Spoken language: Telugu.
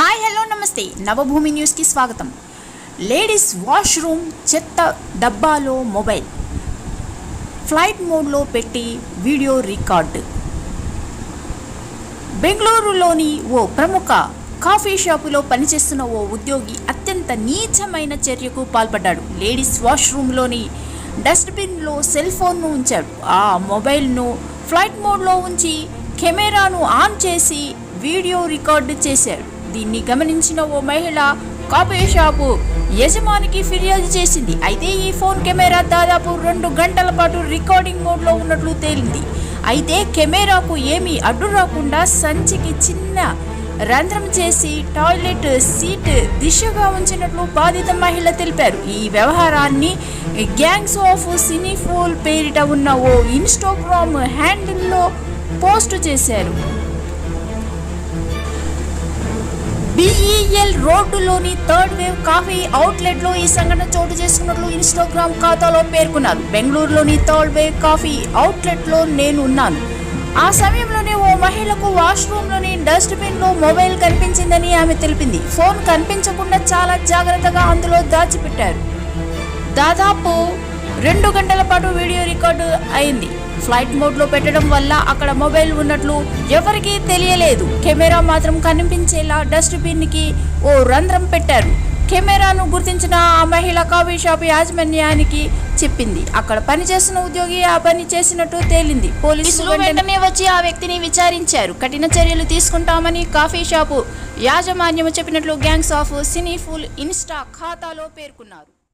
హాయ్ హలో నమస్తే. నవభూమి న్యూస్కి స్వాగతం. లేడీస్ వాష్రూమ్ చెత్త డబ్బాలో మొబైల్. ఫ్లైట్ మోడ్లో పెట్టి వీడియో రికార్డు. బెంగళూరులోని ఓ ప్రముఖ కాఫీ షాపులో పనిచేస్తున్న ఓ ఉద్యోగి అత్యంత నీచమైన చర్యకు పాల్పడ్డాడు. లేడీస్ వాష్రూమ్లోని డస్ట్బిన్లో సెల్ ఫోన్ను ఉంచాడు. ఆ మొబైల్ను ఫ్లైట్ మోడ్లో ఉంచి కెమెరాను ఆన్ చేసి వీడియో రికార్డు చేశాడు. దీన్ని గమనించిన ఓ మహిళ కాఫీ షాపు యజమానికి ఫిర్యాదు చేసింది. అయితే ఈ ఫోన్ కెమెరా దాదాపు రెండు గంటల పాటు రికార్డింగ్ మోడ్లో ఉన్నట్లు తేలింది. అయితే కెమెరాకు ఏమీ అడ్డు రాకుండా సంచికి చిన్న రంధ్రం చేసి టాయిలెట్ సీట్ దిశగా ఉంచినట్లు బాధిత మహిళ తెలిపారు. ఈ వ్యవహారాన్ని గ్యాంగ్స్ ఆఫ్ సినీఫోల్ పేరిట ఉన్న ఓ ఇన్స్టాగ్రామ్ హ్యాండిల్లో పోస్ట్ చేశారు. బిఈఎల్ రోడ్డులోని థర్డ్ వేవ్ కాఫీ అవుట్లెట్లో ఈ సంఘటన చోటు చేసుకున్నట్లు ఇన్స్టాగ్రామ్ ఖాతాలో పేర్కొన్నారు. బెంగళూరులోని థర్డ్ వేవ్ కాఫీ అవుట్లెట్లో నేను ఉన్నాను. ఆ సమయంలోనే ఓ మహిళకు వాష్రూమ్లోని డస్ట్బిన్లో మొబైల్ కనిపించిందని ఆమె తెలిపింది. ఫోన్ కనిపించకుండా చాలా జాగ్రత్తగా అందులో దాచిపెట్టారు. దాదాపు రెండు గంటల పాటు వీడియో రికార్డు అయింది. ఫ్లైట్ మోడ్లో పెట్టడం వల్ల అక్కడ మొబైల్ ఉన్నట్లు ఎవరికీ తెలియలేదు. కెమెరా మాత్రం కనిపించేలా డస్ట్బిన్కి ఓ రంధ్రం పెట్టారు. కెమెరాను గుర్తించిన ఆ మహిళ కాఫీ షాప్ యాజమాన్యానికి చెప్పింది. అక్కడ పనిచేస్తున్న ఉద్యోగి ఆ పని చేసినట్టు తేలింది. పోలీసులు వెంటనే వచ్చి ఆ వ్యక్తిని విచారించారు. కఠిన చర్యలు తీసుకుంటామని కాఫీ షాపు యాజమాన్యం చెప్పినట్లు గ్యాంగ్స్ ఆఫ్ సినీఫుల్ ఇన్స్టా ఖాతాలో పేర్కొన్నారు.